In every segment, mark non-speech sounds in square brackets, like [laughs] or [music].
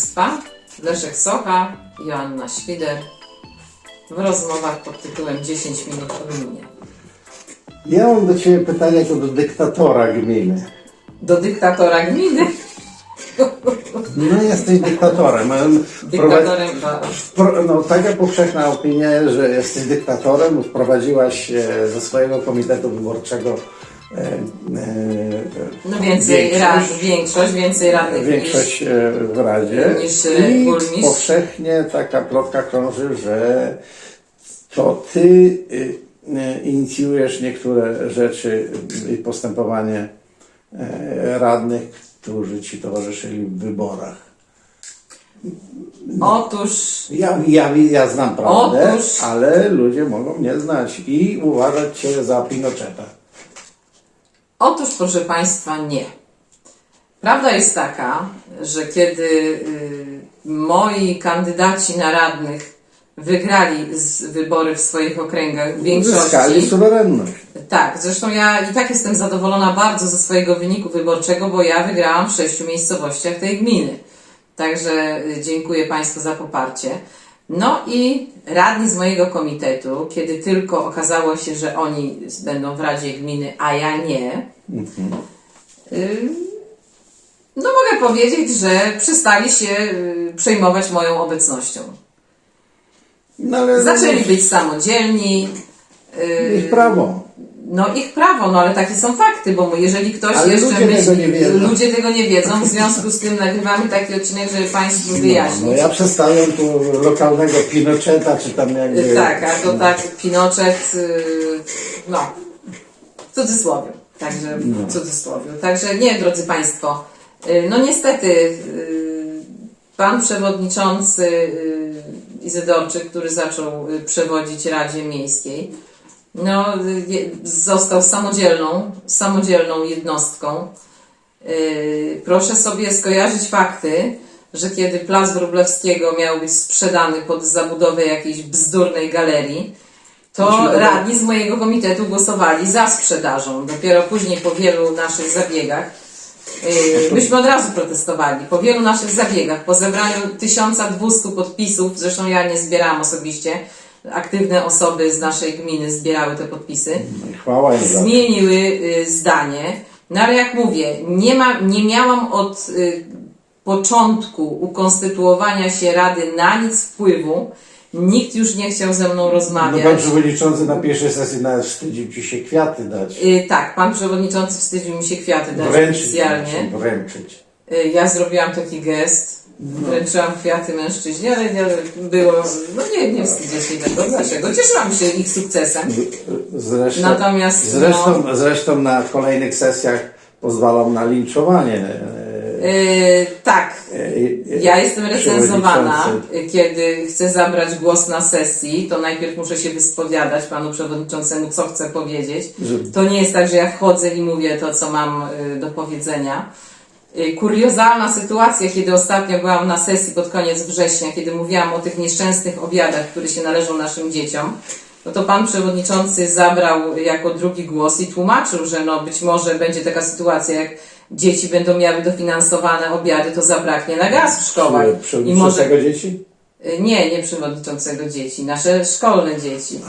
Państwa. Leszek Socha, Joanna Świder w rozmowach pod tytułem 10 minut o gminie. Ja mam do Ciebie pytanie jako do dyktatora gminy. Do dyktatora gminy. No jesteś dyktatorem. Dyktatorem Pro, no, taka powszechna opinia, że jesteś dyktatorem, wprowadziłaś e, ze swojego komitetu wyborczego e, e, no więcej Większość. rad, większość, więcej radnych większość e, w Radzie niż, e, i burmistrz. powszechnie taka plotka krąży, że to Ty e, inicjujesz niektóre rzeczy i postępowanie radnych, którzy Ci towarzyszyli w wyborach. niż... Otóż Ja, ja, ja znam prawdę, Otóż- ale ludzie mogą mnie znać i uważać Cię za Pinocheta. Otóż, proszę Państwa, nie. Prawda jest taka, że kiedy y, moi kandydaci na radnych wygrali z wybory w swoich okręgach w Uzyskali większości. suwerenność. Tak, zresztą ja i tak jestem zadowolona bardzo ze swojego wyniku wyborczego, bo ja wygrałam w sześciu miejscowościach tej gminy. Także y, dziękuję Państwu za poparcie. No i radni z mojego komitetu, kiedy tylko okazało się, że oni będą w Radzie Gminy, a ja nie, y, no mogę powiedzieć, że przestali się y, przejmować moją obecnością. No, Zaczęli być samodzielni. y, Ich prawo. No ich prawo, no ale takie są fakty, bo jeżeli ktoś Ale jeszcze ludzie tego nie wiedzą. ludzie tego nie wiedzą, w związku z tym nagrywamy taki odcinek, żeby Państwu wyjaśnić. No, ja przedstawiam tu lokalnego Pinocheta, czy tam jakby... Tak, a to tak Pinochet, y, no, w cudzysłowie, także w cudzysłowie. Także nie, drodzy Państwo, y, no niestety y, Pan Przewodniczący Izydorczyk, który zaczął przewodzić Radzie Miejskiej, no, y, został samodzielną, samodzielną jednostką. Yy, proszę sobie skojarzyć fakty, że kiedy Plac Wróblewskiego miał być sprzedany pod zabudowę jakiejś bzdurnej galerii, to radni z mojego komitetu głosowali za sprzedażą. Dopiero później po wielu naszych zabiegach, yy, myśmy od razu protestowali, po wielu naszych zabiegach, po zebraniu 1200 podpisów, zresztą ja nie zbierałam osobiście, aktywne osoby z naszej gminy zbierały te podpisy, Chwała im za to. zmieniły y, zdanie. No ale jak mówię, nie, ma, nie miałam od y, początku ukonstytuowania się Rady na nic wpływu. Nikt już nie chciał ze mną No rozmawiać. pan przewodniczący na pierwszej sesji nawet wstydził Ci się kwiaty dać. Y, tak, pan przewodniczący wstydził mi się kwiaty dać Wręczyć. oficjalnie. Wręczyć. Y, ja zrobiłam taki gest. Wręczyłam kwiaty mężczyźnie, ale nie, było, no nie, nie wstydzę się tego. Dlaczego? Cieszyłam się ich sukcesem. Zresztą, Natomiast, zresztą, no- zresztą na kolejnych sesjach pozwalam na linczowanie. e, Y, tak, e, e, Ja jestem recenzowana, kiedy chcę zabrać głos na sesji, to najpierw muszę się wyspowiadać panu przewodniczącemu, co chcę powiedzieć. To nie jest tak, że ja wchodzę i mówię to, co mam do powiedzenia. Y, Kuriozalna sytuacja, kiedy ostatnio byłam na sesji pod koniec września, kiedy mówiłam o tych nieszczęsnych obiadach, które się należą naszym dzieciom, no to pan przewodniczący zabrał jako drugi głos i tłumaczył, że no być może będzie taka sytuacja, jak dzieci będą miały dofinansowane obiady, to zabraknie na gaz w szkołach. I może Przewodniczącego dzieci? Y, Nie, nie przewodniczącego dzieci, nasze szkolne dzieci.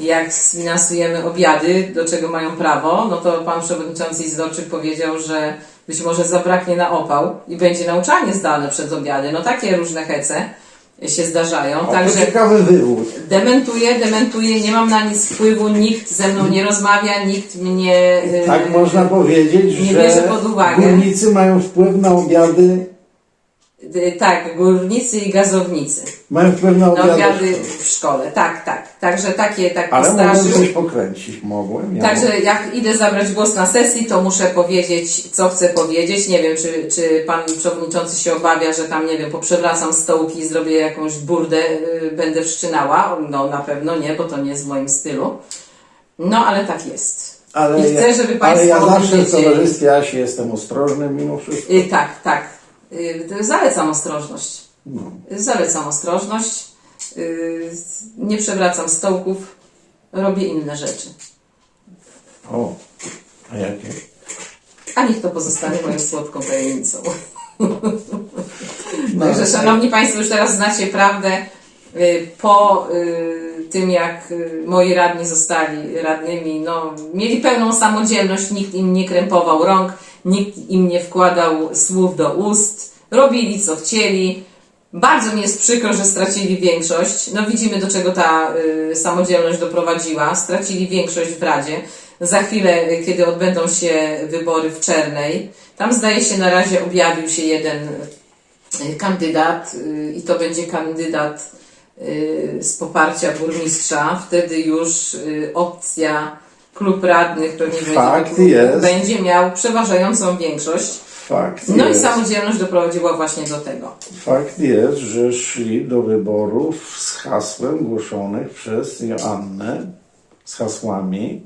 Jak sfinansujemy obiady, do czego mają prawo, no to pan przewodniczący Izdorczyk powiedział, że być może zabraknie na opał i będzie nauczanie zdalne przed obiady. No takie różne hece się zdarzają. O, to Także ciekawy wywód. dementuję, dementuję, nie mam na nic wpływu, nikt ze mną nie rozmawia, nikt mnie... y, Tak można powiedzieć, nie że bierze pod uwagę. górnicy mają wpływ na obiady, Tak, górnicy i gazownicy. mają wpływ na obiady. obiady w szkole, tak, tak. Także takie, tak Ale mogłem coś pokręcić, mogłem. Ja Także jak idę zabrać głos na sesji, to muszę powiedzieć, co chcę powiedzieć. Nie wiem, czy, czy pan przewodniczący się obawia, że tam, nie wiem, poprzewracam stołki i zrobię jakąś burdę, yy, będę wszczynała. No na pewno nie, bo to nie jest w moim stylu. No ale tak jest. Ale I chcę, ja, żeby ale państwo ja o tym zawsze w towarzystwie Asi jestem ostrożny mimo wszystko. Yy, tak, tak. Yy, zalecam ostrożność. No. Zalecam ostrożność. Yy, nie przewracam stołków, robię inne rzeczy. O, a jakie? A niech to pozostanie moją słodką tajemnicą. No, Także szanowni Państwo, już teraz znacie prawdę y, po y, tym, jak y, moi radni zostali radnymi. No, mieli pełną samodzielność, nikt im nie krępował rąk, nikt im nie wkładał słów do ust, robili co chcieli. Bardzo mi jest przykro, że stracili większość. No widzimy, do czego ta y, samodzielność doprowadziła. Stracili większość w Radzie. Za chwilę, y, kiedy odbędą się wybory w Czernej, tam zdaje się na razie objawił się jeden y, kandydat y, i to będzie kandydat y, z poparcia burmistrza. Wtedy już y, opcja klub radnych pewnie będzie, Fakt klubu, jest. będzie miał przeważającą większość. Fakt No i jest, samodzielność doprowadziła właśnie do tego. fakt jest, że szli do wyborów z hasłem głoszonych przez Joannę, z hasłami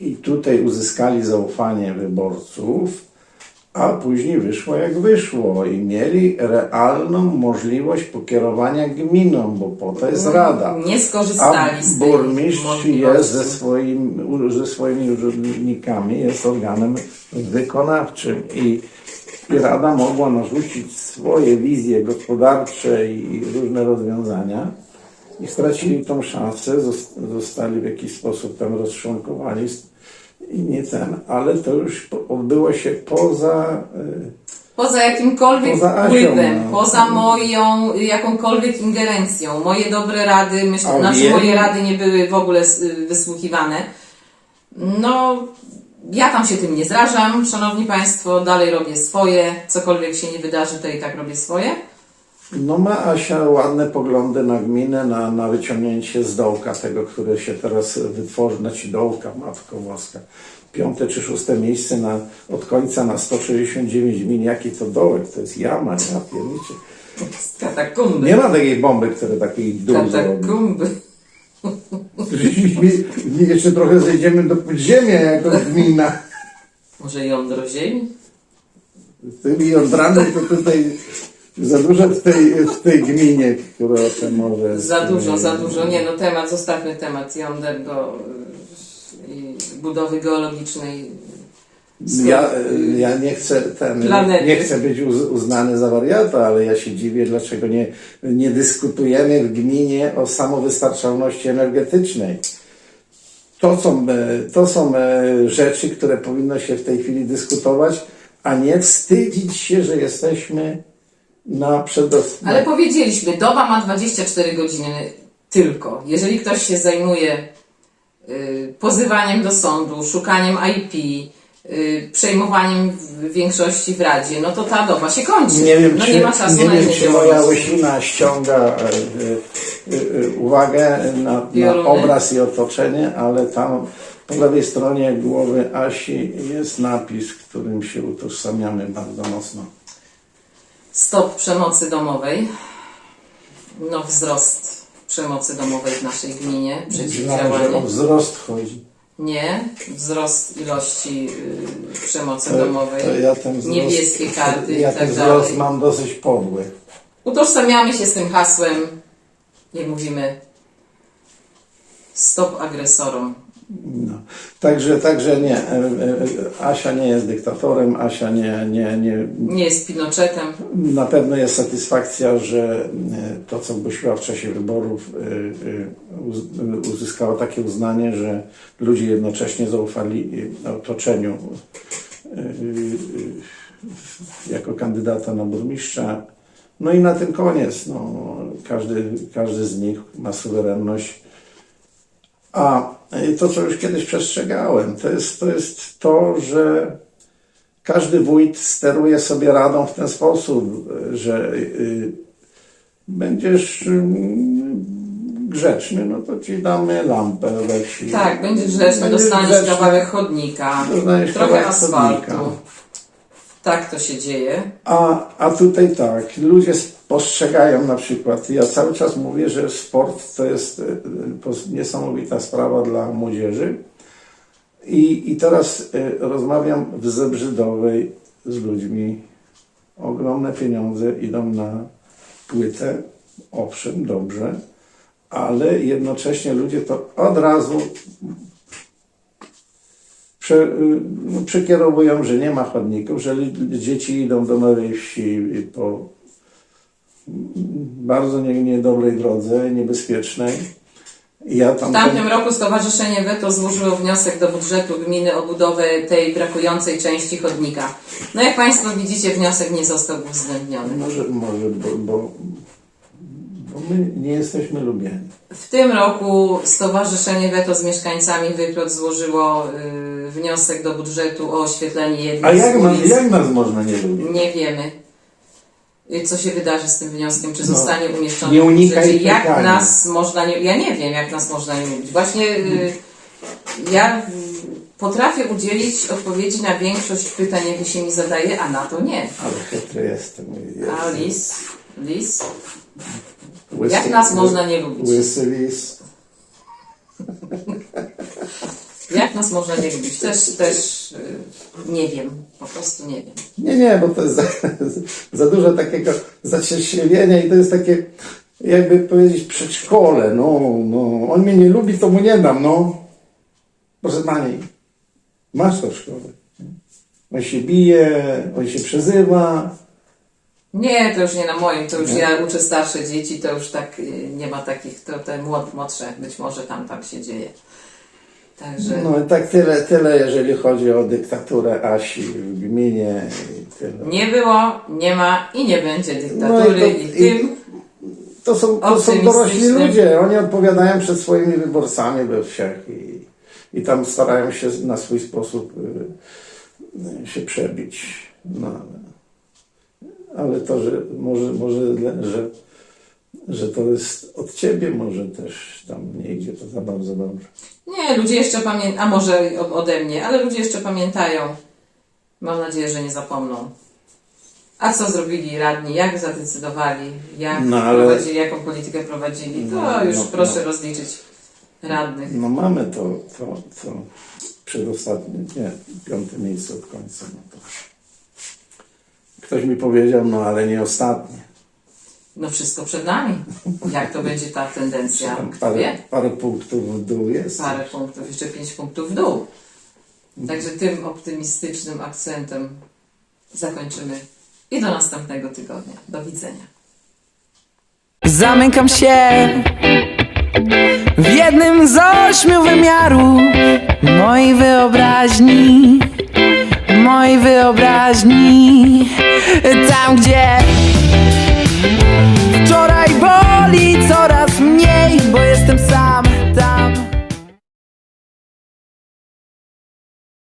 i tutaj uzyskali zaufanie wyborców, a później wyszło jak wyszło. I mieli realną możliwość pokierowania gminą, bo po to jest rada. Nie A skorzystali z tej burmistrz jest ze, swoim, ze swoimi urzędnikami, jest organem wykonawczym. I, Rada mogła narzucić swoje wizje gospodarcze i różne rozwiązania. I stracili tą szansę, zos- zostali w jakiś sposób tam rozczłonkowani i nie ten, ale to już odbyło się poza y, Poza jakimkolwiek Poza wpływem, no. poza moją jakąkolwiek ingerencją. Moje dobre rady, myślę, A znaczy wiem- moje rady nie były w ogóle wysłuchiwane. No, ja tam się tym nie zrażam, szanowni Państwo, dalej robię swoje, cokolwiek się nie wydarzy, to i tak robię swoje. No ma Asia ładne poglądy na gminę, na, na wyciągnięcie z dołka tego, które się teraz wytworzy, znaczy dołka, Matko Boska. Piąte czy szóste miejsce na, od końca na 169 gmin. Jaki to dołek? To jest jama, ja pierniczę. Z katakumby. Nie ma takiej bomby, które takiej dół zrobi. Katakumby. Jeszcze trochę zejdziemy do podziemia jako gmina. Może jądro ziemi? Z tymi jądrami to tutaj za dużo w tej, w tej gminie, która o tym może... Za dużo, za dużo. Nie no, temat, zostawmy temat jąder do y, budowy geologicznej. Ja, ja nie chcę ten, Planety. nie chcę być uz, uznany za wariata, ale ja się dziwię, dlaczego nie, nie dyskutujemy w gminie o samowystarczalności energetycznej. To są, e, to są e, rzeczy, które powinno się w tej chwili dyskutować, a nie wstydzić się, że jesteśmy na. Ale powiedzieliśmy, doba ma 24 godziny tylko. Jeżeli ktoś się zajmuje y, pozywaniem do sądu, szukaniem IP, y, przejmowaniem w- większości w Radzie, no to ta doba się kończy. Nie wiem, no czy, nie ma czasu nie na wiem, czy moja łysina ściąga e, e, e, uwagę na, na obraz i otoczenie, ale tam po lewej stronie głowy Asi jest napis, którym się utożsamiamy bardzo mocno. Stop przemocy domowej. No wzrost przemocy domowej w naszej gminie, że o przeciwdziałanie. wzrost chodzi. Nie, wzrost ilości y, przemocy To, domowej. to ja ten wzrost, Niebieskie karty ja i tak dalej. mam dosyć podły. Utożsamiamy się z tym hasłem, jak mówimy, stop agresorom. No. Także, także nie, e, e, Asia nie jest dyktatorem, Asia nie, nie, nie, Nie jest Pinochetem. Na pewno jest satysfakcja, że e, to, co głosiła w czasie wyborów, e, e, uz- uzyskało takie uznanie, że ludzie jednocześnie zaufali e, otoczeniu e, e, jako kandydata na burmistrza. No i na tym koniec. No, każdy, każdy z nich ma suwerenność. A to, co już kiedyś przestrzegałem, to jest to, jest to że każdy wójt steruje sobie radą w ten sposób, że y, będziesz mm, grzeczny, no to ci damy lampę we wsi. Tak, będzie grzeczny, Będziesz dostaniesz grzeczny, kawałek chodnika, Dostaniesz trochę kawałek asfaltu. chodnika. Tak to się dzieje. A, a tutaj tak, ludzie postrzegają na przykład, ja cały czas mówię, że sport to jest y, y, niesamowita sprawa dla młodzieży. I, I teraz y, rozmawiam w Zebrzydowej z ludźmi. Ogromne pieniądze idą na płytę, owszem, dobrze, ale jednocześnie ludzie to od razu prze, no, przekierowują, że nie ma chodników, że dzieci idą do nowej wsi po bardzo nie, niedobrej drodze, niebezpiecznej. Ja tam W tamtym roku Stowarzyszenie Weto złożyło wniosek do budżetu gminy o budowę tej brakującej części chodnika. No jak Państwo widzicie, wniosek nie został uwzględniony. może, może bo, bo, bo my nie jesteśmy lubieni. W tym roku Stowarzyszenie Weto z mieszkańcami Wyplot złożyło y, wniosek do budżetu o oświetlenie jednej A jak, z ma, ulic. jak nas można nie lubić? Nie wiemy, co się wydarzy z tym wnioskiem, czy No, zostanie umieszczony nie unikaj budżecie. Jak pytania. nas można nie... Ja nie wiem, jak nas można nie lubić. Właśnie y, ja y, potrafię udzielić odpowiedzi na większość pytań, jakie się mi zadaje, a na to nie. Ale chytry jestem. A lis? Lis? Łysy- Jak nas można nie lubić? Łysy lis. Jak nas można nie lubić? Też, też y, nie wiem. Po prostu nie wiem. Nie, nie, bo to jest za, [laughs] za dużo takiego zacieśnienia i to jest takie, jakby powiedzieć, przedszkole. No, no. On mnie nie lubi, to mu nie dam, no. Proszę pani, masz to w szkole. On się bije, on się przezywa. Nie, to już nie na moim, to już ja uczę starsze dzieci, to już tak y, nie ma takich, to te młod, młodsze, być może tam tak się dzieje. Także No i tak tyle, tyle, jeżeli chodzi o dyktaturę Asi w gminie i tyle. nie było, nie ma i nie będzie No dyktatury i to- i, i- tym To są, to są dorośli ludzie, oni odpowiadają przed swoimi wyborcami we wsiach i, i tam starają się na swój sposób y, y, się przebić. No, ale, ale to, że może, może że, że to jest od ciebie, może też tam nie idzie to za bardzo dobrze. Nie, ludzie jeszcze pamiętają, a może ode mnie, ale ludzie jeszcze pamiętają. Mam nadzieję, że nie zapomną. A co zrobili radni, jak zadecydowali, jak No, ale- prowadzili, jaką politykę prowadzili, to No, już no, proszę no. rozliczyć radnych. No mamy to, to, to przedostatnie, nie, piąte miejsce od końca. No to. Ktoś mi powiedział, no ale nie ostatnie. No wszystko przed nami. Jak to będzie ta tendencja? Kto parę, wie? parę punktów w dół jest. Parę punktów, jeszcze pięć punktów w dół. Także tym optymistycznym akcentem zakończymy i do następnego tygodnia. Do widzenia. Zamykam się w jednym z ośmiu wymiarów mojej wyobraźni, mojej wyobraźni. Tam, gdzie coraz mniej, bo jestem sam.